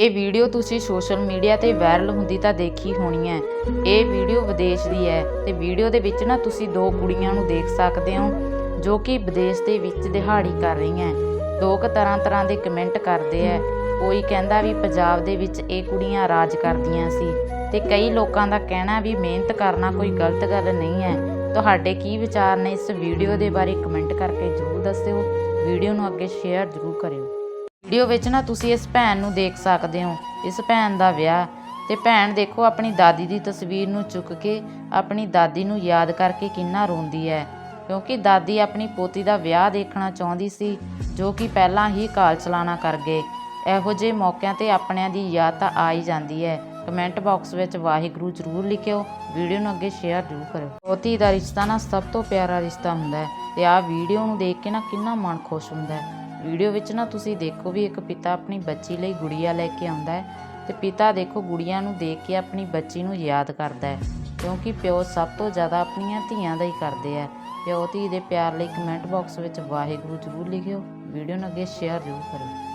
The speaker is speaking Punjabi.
ਇਹ ਵੀਡੀਓ ਤੁਸੀਂ ਸੋਸ਼ਲ ਮੀਡੀਆ ਤੇ ਵਾਇਰਲ ਹੁੰਦੀ ਤਾਂ ਦੇਖੀ ਹੋਣੀ ਹੈ। ਇਹ ਵੀਡੀਓ ਵਿਦੇਸ਼ ਦੀ ਹੈ ਤੇ ਵੀਡੀਓ ਦੇ ਵਿੱਚ ਨਾ ਤੁਸੀਂ ਦੋ ਕੁੜੀਆਂ ਨੂੰ ਦੇਖ ਸਕਦੇ ਹੋ, ਜੋ ਕਿ ਵਿਦੇਸ਼ ਦੇ ਵਿੱਚ ਦਿਹਾੜੀ ਕਰ ਰਹੀਆਂ ਲੋਕ ਤਰ੍ਹਾਂ ਤਰ੍ਹਾਂ ਦੇ ਕਮੈਂਟ ਕਰਦੇ ਆ ਕੋਈ ਕਹਿੰਦਾ ਵੀ ਪੰਜਾਬ ਦੇ ਵਿੱਚ ਇਹ ਕੁੜੀਆਂ ਰਾਜ ਕਰਦੀਆਂ ਸੀ ਤੇ ਕਈ ਲੋਕਾਂ ਦਾ ਕਹਿਣਾ ਵੀ ਮਿਹਨਤ ਕਰਨਾ ਕੋਈ ਗਲਤ ਗੱਲ ਨਹੀਂ ਹੈ। ਤੁਹਾਡੇ ਕੀ ਵਿਚਾਰ ਨੇ? ਇਸ ਵੀਡੀਓ ਦੇ ਬਾਰੇ ਕਮੈਂਟ ਕਰਕੇ ਜ਼ਰੂਰ ਦੱਸਿਓ। ਵੀਡੀਓ ਨੂੰ ਅੱਗੇ ਸ਼ੇਅਰ ਜ਼ਰੂਰ ਕਰਿਓ। ਵੀਡੀਓ ਵਿੱਚ ਨਾ ਤੁਸੀਂ ਇਸ ਭੈਣ ਨੂੰ ਦੇਖ ਸਕਦੇ ਹੋ, ਇਸ ਭੈਣ ਦਾ ਵਿਆਹ। ਤੇ ਭੈਣ ਦੇਖੋ ਆਪਣੀ ਦਾਦੀ ਦੀ ਤਸਵੀਰ ਨੂੰ ਚੁੱਕ ਕੇ ਆਪਣੀ ਦਾਦੀ ਨੂੰ ਯਾਦ ਕਰਕੇ ਕਿੰਨਾ ਰੋਂਦੀ ਹੈ। ਕਿਉਂਕਿ ਦਾਦੀ ਆਪਣੀ ਪੋਤੀ ਦਾ ਵਿਆਹ ਦੇਖਣਾ ਚਾਹੁੰਦੀ ਸੀ, ਜੋ ਕਿ ਪਹਿਲਾਂ ਹੀ ਕਾਲ ਚਲਾਣਾ ਕਰ ਗਏ। ਇਹੋ ਜਿਹੇ ਮੌਕਿਆਂ ਤੇ ਆਪਣਿਆਂ ਦੀ ਯਾਦ ਤਾਂ ਆ ਹੀ ਜਾਂਦੀ ਹੈ। ਕਮੈਂਟ ਬਾਕਸ ਵਿੱਚ ਵਾਹਿਗੁਰੂ ਜ਼ਰੂਰ ਲਿਖਿਓ, ਵੀਡੀਓ ਨੂੰ ਅੱਗੇ ਸ਼ੇਅਰ ਜ਼ਰੂਰ ਕਰਿਓ। ਪੋਤੀ ਦਾ ਰਿਸ਼ਤਾ ਨਾ ਸਭ ਤੋਂ ਪਿਆਰਾ ਰਿਸ਼ਤਾ ਹੁੰਦਾ ਹੈ, ਤੇ ਆਹ ਵੀਡੀਓ ਨੂੰ ਦੇਖ ਕੇ ਨਾ ਕਿੰਨਾ ਮਨ ਖੁਸ਼ ਹੁੰਦਾ ਹੈ। ਵੀਡੀਓ ਵਿੱਚ ਨਾ ਤੁਸੀਂ ਦੇਖੋ ਵੀ ਇੱਕ ਪਿਤਾ ਆਪਣੀ ਬੱਚੀ ਲਈ ਗੁੜੀਆ ਲੈ ਕੇ ਆਉਂਦਾ ਹੈ ਤੇ ਪਿਤਾ ਦੇਖੋ ਗੁੜੀਆ ਨੂੰ ਦੇਖ ਕੇ ਆਪਣੀ ਬੱਚੀ ਨੂੰ ਯਾਦ ਕਰਦਾ ਹੈ, ਕਿਉਂਕਿ ਪਿਓ ਸਭ ਤੋਂ ਜ਼ਿਆਦਾ ਆਪਣੀਆਂ ਧੀਆਂ ਦਾ ਹੀ ਕਰਦੇ ਆ ਪਿਓ ਧੀ ਦੇ ਪਿਆਰ ਲਈ ਕਮੈਂਟ ਬਾਕਸ ਵਿੱਚ ਵਾਹਿਗੁਰੂ ਜ਼ਰੂਰ ਲਿਖਿਓ, ਵੀਡੀਓ ਨੂੰ ਅੱਗੇ ਸ਼ੇਅਰ ਜ਼ਰੂਰ ਕਰਿਓ।